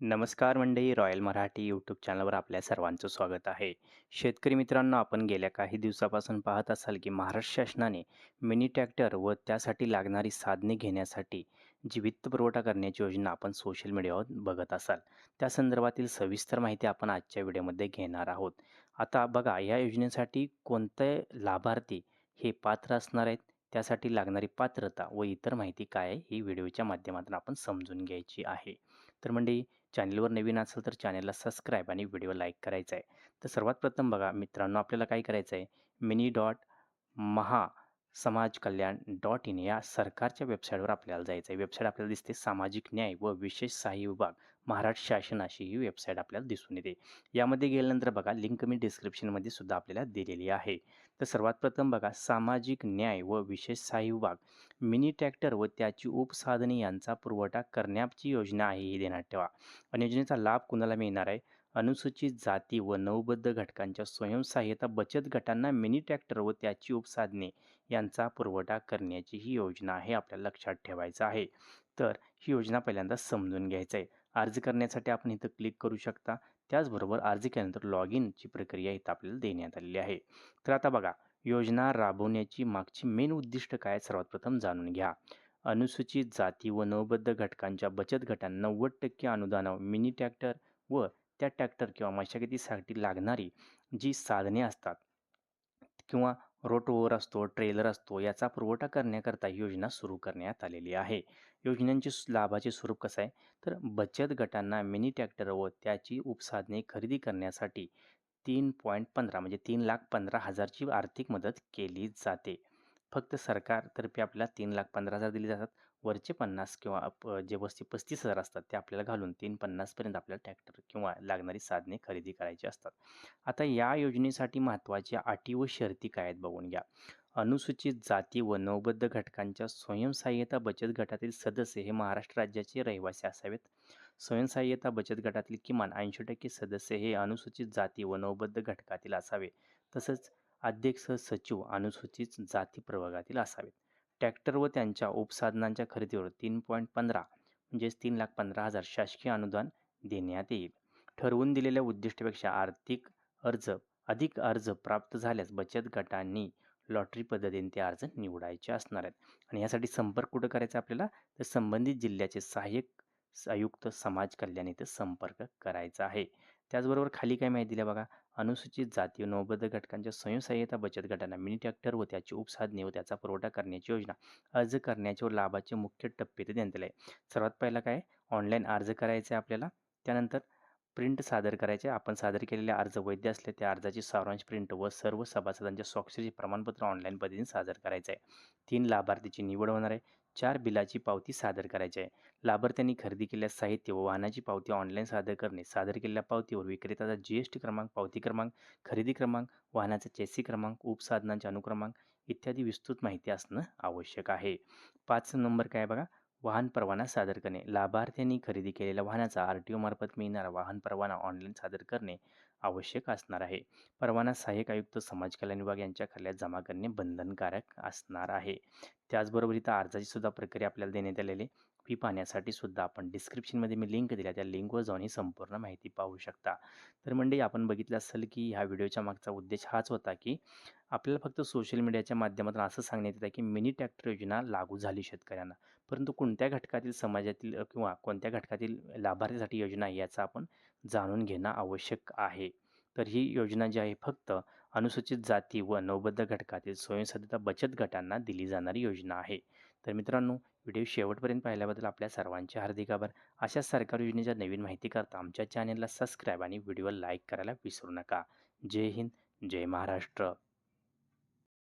नमस्कार मंडळी royal Marathi YouTube चॅनलवर आपल्या सर्वांचं स्वागत आहे. शेतकरी मित्रांनो आपण गेल्या काही दिवसापासून पाहत असाल की महाराष्ट्र शासनाने मिनी ट्रॅक्टर व त्यासाठी लागणारी साधने घेण्यासाठी जी वित्तपुरवठा करण्याची योजना आपण सोशल मीडियावर बघत असाल त्या संदर्भातील सविस्तर माहिती आपण आजच्या व्हिडिओमध्ये घेणार आहोत. आता बघा या योजनेसाठी कोणते लाभार्थी हे पात्र असणार आहेत? त्यासाठी लागणारी पात्रता व इतर माहिती काय आहे ही व्हिडिओच्या माध्यमातून आपण समजून घ्यायची आहे. तर म्हणजे चॅनलवर नवीन असेल तर चॅनलला सबस्क्राईब आणि व्हिडिओ लाईक करायचा आहे. तर सर्वात प्रथम बघा मित्रांनो आपल्याला काय करायचं आहे? मिनी डॉट महा समाज कल्याण डॉट इन या सरकारच्या वेबसाईटवर आपल्याला जायचं आहे. वेबसाईट आपल्याला दिसते सामाजिक न्याय व विशेष सहाय्य विभाग. महाराष्ट्र शासन अशी ही वेबसाईट आपल्याला दिसून येते. यामध्ये गेल्यानंतर बघा लिंक मी डिस्क्रिप्शनमध्ये सुद्धा आपल्याला दिलेली आहे. तर सर्वात प्रथम बघा सामाजिक न्याय व विशेष सहाय्य विभाग. मिनी ट्रॅक्टर व त्याची उपसाधने यांचा पुरवठा करण्याची योजना आहे ही देण्यात ठेवा. आणि योजनेचा लाभ कुणाला मिळणार आहे? अनुसूचित जाती व नवबद्ध घटकांच्या स्वयंसहाय्यता बचत गटांना मिनी ट्रॅक्टर व त्याची उपसाधने यांचा पुरवठा करण्याची ही योजना आहे आपल्याला लक्षात ठेवायचं आहे. तर ही योजना पहिल्यांदा समजून घ्यायचं आहे अर्ज करण्यासाठी आपण इथं क्लिक करू शकता. त्याचबरोबर अर्ज केल्यानंतर लॉग इनची प्रक्रिया इथं आपल्याला देण्यात आलेली आहे. तर आता बघा योजना राबवण्याची मागची मेन उद्दिष्ट काय सर्वात प्रथम जाणून घ्या. अनुसूचित जाती व नवबद्ध घटकांच्या बचत गटांना नव्वद टक्के अनुदानावर मिनी ट्रॅक्टर व त्या ट्रॅक्टर किंवा मशागतीसाठी लागणारी जी साधने असतात किंवा रोटोवर असतो ट्रेलर असतो याचा पुरवठा करण्याकरता ही योजना सुरू करण्यात आलेली आहे. योजनांचे लाभाचे स्वरूप कसं आहे? तर बचत गटांना मिनी ट्रॅक्टर व त्याची उपसाधने खरेदी करण्यासाठी तीन पॉईंट पंधरा म्हणजे तीन लाख पंधरा हजारची आर्थिक मदत केली जाते. फक्त सरकारतर्फे आपल्याला तीन लाख पंधरा हजार दिले जातात. वरचे पन्नास किंवा प जे वस्ती पस्तीस हजार असतात ते आपल्याला घालून तीन पन्नासपर्यंत आपल्याला ट्रॅक्टर किंवा लागणारी साधने खरेदी करायची असतात. आता या योजनेसाठी महत्त्वाच्या अटी व शर्ती काय आहेत बघून घ्या. अनुसूचित जाती व नवबद्ध घटकांच्या स्वयंसहाय्यता बचत गटातील सदस्य हे महाराष्ट्र राज्याचे रहिवासी असावेत. स्वयंसहाय्यता बचत गटातील किमान ऐंशी टक्के सदस्य हे अनुसूचित जाती व नवबद्ध घटकातील असावे. तसंच अध्यक्ष सचिव अनुसूचित जाती प्रवर्गातील असावेत. ट्रॅक्टर व त्यांच्या उपसाधनांच्या खरेदीवर तीन पॉईंट पंधरा म्हणजेच तीन लाख पंधरा हजार शासकीय अनुदान देण्यात येईल. ठरवून दिलेल्या उद्दिष्टापेक्षा आर्थिक अर्ज अधिक अर्ज प्राप्त झाल्यास बचत गटांनी लॉटरी पद्धतीने ते अर्ज निवडायचे असणार आहेत. आणि यासाठी संपर्क कुठं करायचा आपल्याला? तर संबंधित जिल्ह्याचे सहाय्यक आयुक्त समाज कल्याण इथं संपर्क करायचा आहे. त्याचबरोबर खाली काय माहिती दिल्या बघा? अनुसूचित जाती व घटकांच्या स्वयंसहाय्यता बचत गटांना मिनी ट्रॅक्टर व त्याची उपसाधने व त्याचा पुरवठा करण्याची योजना अर्ज करण्याचे व लाभाचे मुख्य टप्पे ते देण्यात आहे सर्वात पहिला काय? ऑनलाईन अर्ज करायचा आहे आपल्याला. त्यानंतर प्रिंट सादर करायचे. आपण सादर केलेले अर्ज वैध असले त्या अर्जाची सारांश प्रिंट व सर्व सभासदांच्या स्वाक्षरीचे प्रमाणपत्र ऑनलाईन पद्धतीने सादर करायचं. आहे तीन लाभार्थीची निवड होणार आहे. चार बिलाची पावती सादर करायची आहे. लाभार्थ्यांनी खरेदी केलेल्या साहित्य व वाहनाची पावती ऑनलाईन सादर करणे. सादर केलेल्या पावतीवर विक्रेत्याचा जी एस टी क्रमांक पावती क्रमांक खरेदी क्रमांक वाहनाचा चेसी क्रमांक उपसाधनांचे अनुक्रमांक इत्यादी विस्तृत माहिती असणं आवश्यक आहे. पाच नंबर काय बघा? वाहन परवाना सादर करणे लाभार्थ्यांनी खरेदी केलेल्या वाहनाचा आर टी ओमार्फत मिळणारा वाहन परवाना ऑनलाईन सादर करणे आवश्यक असणार आहे. परवाना सहाय्यक आयुक्त समाज कल्याण विभाग यांच्या खाल्यात जमा करणे बंधनकारक असणार आहे. त्याचबरोबर इथं अर्जाची सुद्धा प्रक्रिया आपल्याला देण्यात आलेली फी पाहण्यासाठी सुद्धा आपण डिस्क्रिप्शनमध्ये मी लिंक दिल्या त्या लिंकवर जाऊन ही संपूर्ण माहिती पाहू शकता. तर म्हणजे आपण बघितलं असेल की ह्या व्हिडिओच्या मागचा उद्देश हाच होता की आपल्याला फक्त सोशल मीडियाच्या माध्यमातून असं सांगण्यात येतं की मिनी ट्रॅक्टर योजना लागू झाली शेतकऱ्यांना. परंतु कोणत्या घटकातील समाजातील किंवा कोणत्या घटकातील लाभार्थीसाठी योजना आहे याचा आपण जाणून घेणं आवश्यक आहे. तर ही योजना जी आहे फक्त अनुसूचित जाती व नवबद्ध घटकातील स्वयंसदता बचत गटांना दिली जाणारी योजना आहे. तर मित्रांनो व्हिडिओ शेवटपर्यंत पाहिल्याबद्दल आपल्या सर्वांचे हार्दिक आभार. अशा सरकारी योजनेच्या नवीन माहिती करता आमच्या चॅनेलला सबस्क्राईब आणि व्हिडिओ लाईक करायला विसरू नका. जय हिंद जय महाराष्ट्र.